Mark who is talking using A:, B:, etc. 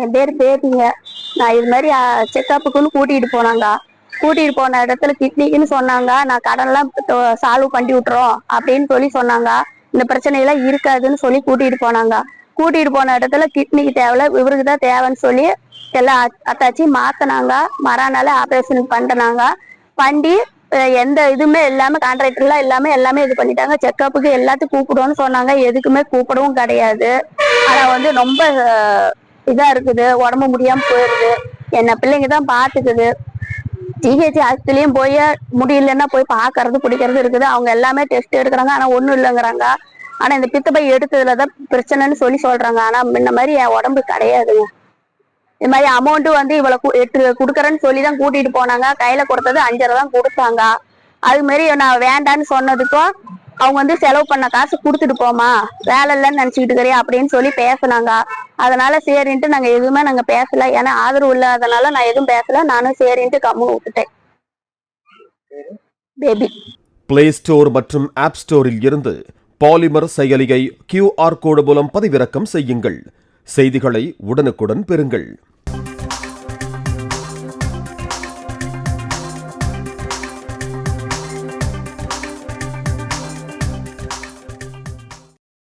A: என் பேர் பேத்திங்க. நான் இது மாதிரி செக்கப்புக்குன்னு கூட்டிட்டு போனாங்க. கூட்டிட்டு போன இடத்துல கிட்னிக்குன்னு சொன்னாங்க. நான் கடன்லாம் சால்வ் பண்ணி விட்டுறோம் அப்படின்னு சொல்லி சொன்னாங்க. இந்த பிரச்சனையெல்லாம் இருக்காதுன்னு சொல்லி கூட்டிட்டு போனாங்க. கூட்டிட்டு போன இடத்துல கிட்னிக்கு தேவையில்ல இவருக்கு தான் தேவைன்னு சொல்லி எல்லாம் அத்தாச்சி மாத்தினாங்க. மறானால ஆபரேஷன் பண்ணினாங்க பண்ணி எந்த இதுவுமே இல்லாம கான்ட்ராக்டர்லாம் எல்லாமே எல்லாமே இது பண்ணிட்டாங்க. செக்கப்புக்கு எல்லாத்தையும் கூப்பிடுவோம்னு சொன்னாங்க. எதுக்குமே கூப்பிடவும் கிடையாது. ஆனா வந்து ரொம்ப இதா இருக்குது உடம்பு முடியாம போயிருது. என்ன பிள்ளைங்க தான் பாத்துக்குது. ஜிஹெச் ஆஸ்பத்திரியும் போய் முடியலன்னா போய் பாக்குறது பிடிக்கிறது இருக்குது. அவங்க எல்லாமே டெஸ்ட் எடுக்கிறாங்க ஆனா ஒண்ணும் இல்லைங்கிறாங்க. ஆனா இந்த பித்தப்பை எடுத்ததுலதான் பிரச்சனைன்னு சொல்லி சொல்றாங்க. ஆனா முன்ன மாதிரி என் உடம்பு கிடையாதுங்க. இது மாதிரி அமௌண்ட் வந்து இவ்வளவு எட்டு குடுக்கறேன்னு சொல்லி தான் கூட்டிட்டு போனாங்க. கையில கொடுத்தது அஞ்சரை தான் கொடுத்தாங்க. அது மாதிரி நான் வேண்டான்னு சொன்னதுக்கும் அவங்க வந்து செலவு பண்ண காசு கொடுத்துட்டு போமா வேலை இல்லைன்னு நினைச்சுக்கிட்டு இருக்கிறேன் அப்படின்னு சொல்லி பேசினாங்க. அதனால சரின்ட்டு நாங்க எதுவுமே நாங்க பேசல. ஏன்னா ஆதரவு இல்லாதனால நான் எதுவும் பேசல. நானும் சரின்ட்டு கம்முன்னு விட்டுட்டேன். பேபி
B: பிளே ஸ்டோர் மற்றும் ஆப் ஸ்டோரில் இருந்து பாலிமர் செயலியை கியூஆர் கோடு மூலம் பதிவிறக்கம் செய்யுங்கள். செய்திகளை உடனுக்குடன் பெறுங்கள்.